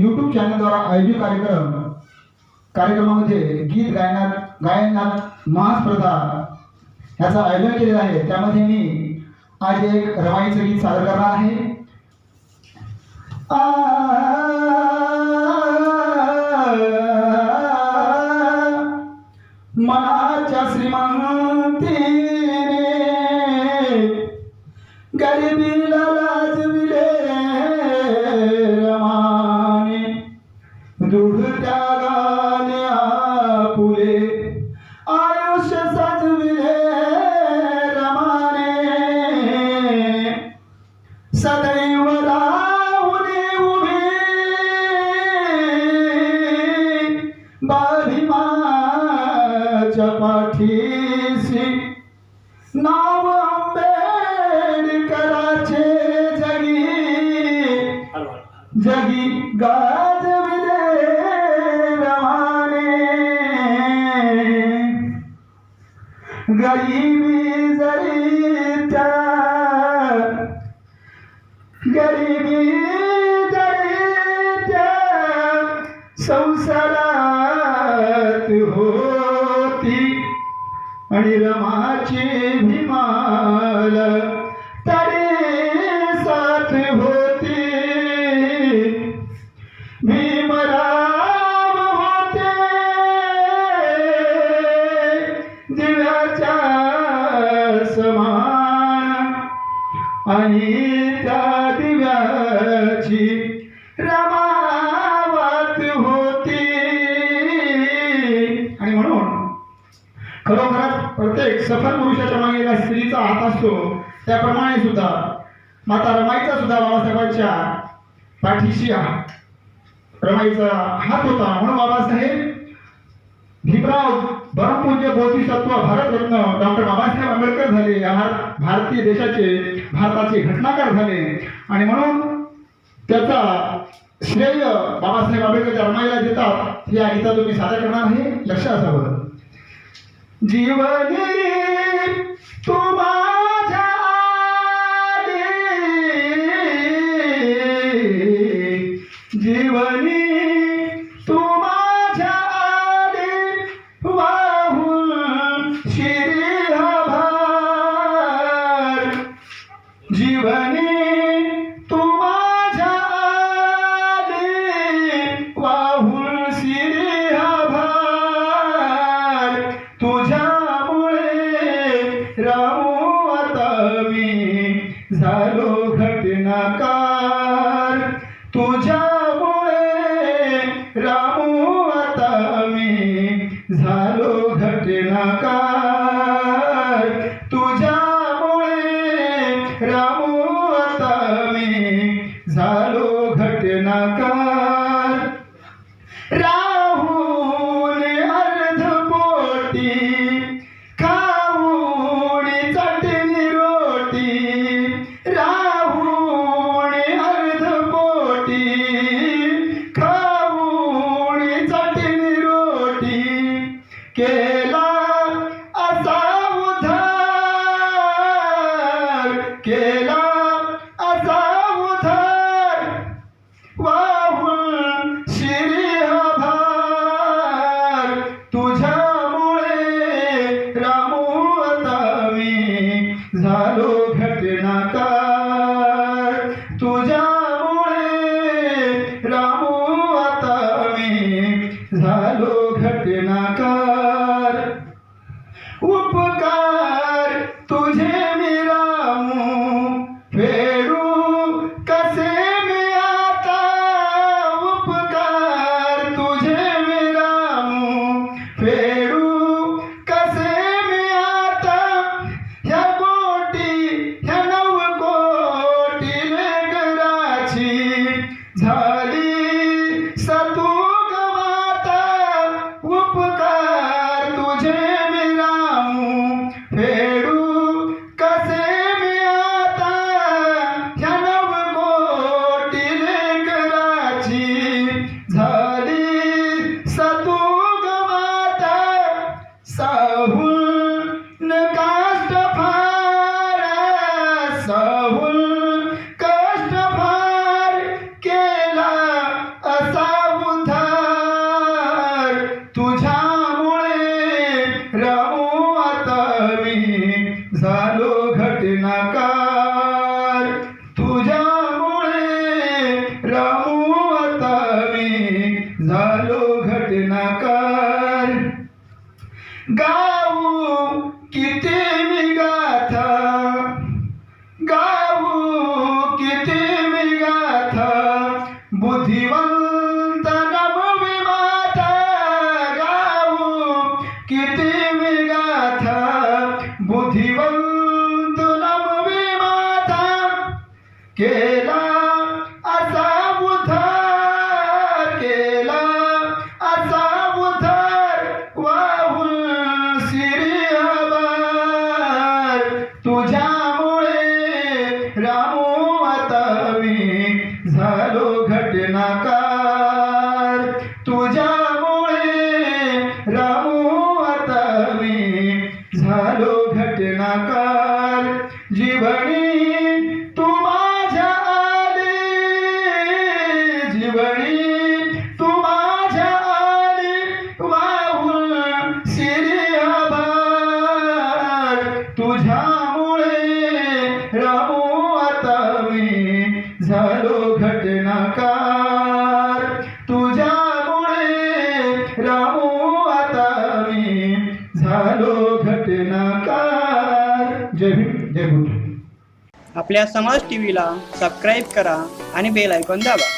YouTube चॅनलद्वारा आयोजित कार्यक्रम कार्यक्रमामध्ये गीत गायनात गायनात महास्पर्धा ह्याचं आयोजन केलेलं आहे. त्यामध्ये मी आज एक रमाईचं गीत सादर करणार आहे. सदैव राहुने उभे। बाभिमाच्या पाठीशी नाव आंबेडकराचे जगी। जगी गाजविले रमाने गरिबी जरी त्या गरिबी जरी संसारात होती. आणि रमाची भीमाल तरी साथ होती. भीमराम होते. दिव्याच्या समान. आणि खरोखर प्रत्येक सफल पुरुषाच्या मागे एका स्त्रीचा हात असतो त्याप्रमाणे सुद्धा. माता रमाईचा सुद्धा बाबासाहेबांच्या पाठीशी हात रमाईचा हात होता. म्हणून बाबासाहेब भीमराव परमपूज्य बोधिसत्व भारतरत्न डॉक्टर बाबासाहेब आंबेडकर झाले. या भारतीय देशाचे भारताचे घटनाकार झाले. आणि म्हणून त्याचा श्रेय बाबासाहेब आंबेडकरच्या रमाईला देतात. हे या गीता तुम्ही सादर करणार आहे. लक्ष असावं. জীবনে তোমার झालो झालो घटनाकार. तुझ्यामुळे रामू आता मी. झालो घटनाकार. राहून केला असा उधार केला असा उधार वाहून सिरियाबार तुझ्यामुळे रामू आता मी झालो घटनाकार. तुझ्यामुळे रामू आता मी झालो घटनाकार. रामू आता मी झालो घटनाकार. जय भीम जय आपल्या समाज टीव्हीला सबस्क्राईब करा आणि बेल ऐकून दाबा.